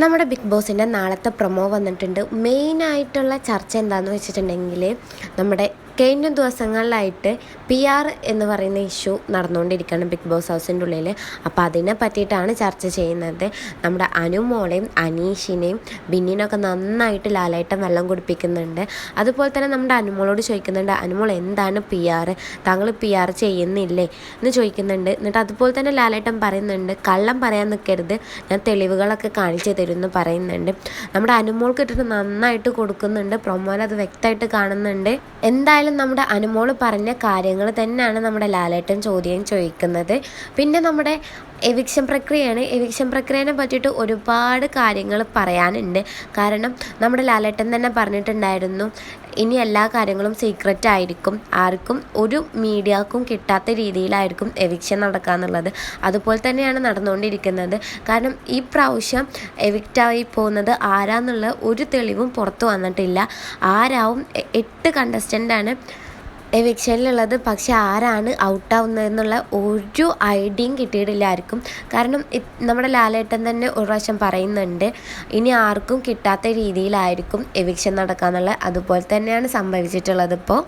നമ്മുടെ ബിഗ് ബോസിന്റെ നാളത്തെ പ്രൊമോ വന്നിട്ടുണ്ട്. മെയിനായിട്ടുള്ള ചർച്ച എന്താണെന്ന് വെച്ചിട്ടുണ്ടെങ്കിൽ നമ്മുടെ കഴിഞ്ഞ ദിവസങ്ങളിലായിട്ട് പി ആർ എന്ന് പറയുന്ന ഇഷ്യൂ നടന്നുകൊണ്ടിരിക്കുകയാണ് ബിഗ് ബോസ് ഹൗസിന്റെ ഉള്ളിൽ അപ്പോൾ അതിനെ പറ്റിയിട്ടാണ് ചർച്ച ചെയ്യുന്നത്. നമ്മുടെ അനുമോളെയും അനീഷിനെയും ബിന്നിനൊക്കെ നന്നായിട്ട് ലാലായിട്ട് വെള്ളം കുടിപ്പിക്കുന്നുണ്ട്. അതുപോലെ തന്നെ നമ്മുടെ അനുമോളോട് ചോദിക്കുന്നുണ്ട് അനുമോൾ എന്താണ് പി ആർ? താങ്കൾ പി ആർ ചെയ്യുന്നില്ലേ? എന്ന് ചോദിക്കുന്നുണ്ട്. എന്നിട്ട് അതുപോലെ തന്നെ ലാലേട്ടൻ പറയുന്നുണ്ട് കള്ളം പറയാൻ നിൽക്കരുത് ഞാൻ തെളിവുകളൊക്കെ കാണിച്ചു തരുമെന്ന് പറയുന്നുണ്ട്. നമ്മുടെ അനുമോൾക്ക് ഇട്ടിട്ട് നന്നായിട്ട് കൊടുക്കുന്നുണ്ട്. പ്രൊമോൻ അത് വ്യക്തമായിട്ട് കാണുന്നുണ്ട്. എന്തായാലും നമ്മുടെ അനുമോൾ പറഞ്ഞ കാര്യങ്ങൾ തന്നെയാണ് നമ്മുടെ ലാലേട്ടൻ ചോദ്യം ചോദിക്കുന്നത്. പിന്നെ നമ്മുടെ എവിക്ഷൻ പ്രക്രിയയാണ്. എവിക്ഷൻ പ്രക്രിയനെ പറ്റിയിട്ട് ഒരുപാട് കാര്യങ്ങൾ പറയാനുണ്ട്. കാരണം നമ്മുടെ ലാലേട്ടൻ തന്നെ പറഞ്ഞിട്ടുണ്ടായിരുന്നു ഇനി എല്ലാ കാര്യങ്ങളും സീക്രറ്റ് ആയിരിക്കും. ആർക്കും ഒരു മീഡിയക്കും കിട്ടാത്ത രീതിയിലായിരിക്കും എവിക്ഷൻ നടക്കുക എന്നുള്ളത് അതുപോലെ തന്നെയാണ് നടന്നുകൊണ്ടിരിക്കുന്നത്. കാരണം ഈ പ്രാവശ്യം എവിക്റ്റായി പോകുന്നത് ആരാന്നുള്ള ഒരു തെളിവും പുറത്തു വന്നിട്ടില്ല. ആരാവും എട്ട് കണ്ടസ്റ്റന്റാണ് എവിക്ഷനിലുള്ളത് പക്ഷെ ആരാണ് ഔട്ടാവുന്നതെന്നുള്ള ഒരു ഐഡിയയും കിട്ടിയിട്ടില്ല ആർക്കും. കാരണം നമ്മുടെ ലാലേട്ടൻ തന്നെ ഒരു പ്രാവശ്യം പറയുന്നുണ്ട് ഇനി ആർക്കും കിട്ടാത്ത രീതിയിലായിരിക്കും എവിക്ഷൻ നടക്കുക എന്നുള്ളത് അതുപോലെ തന്നെയാണ് സംഭവിച്ചിട്ടുള്ളത് ഇപ്പോൾ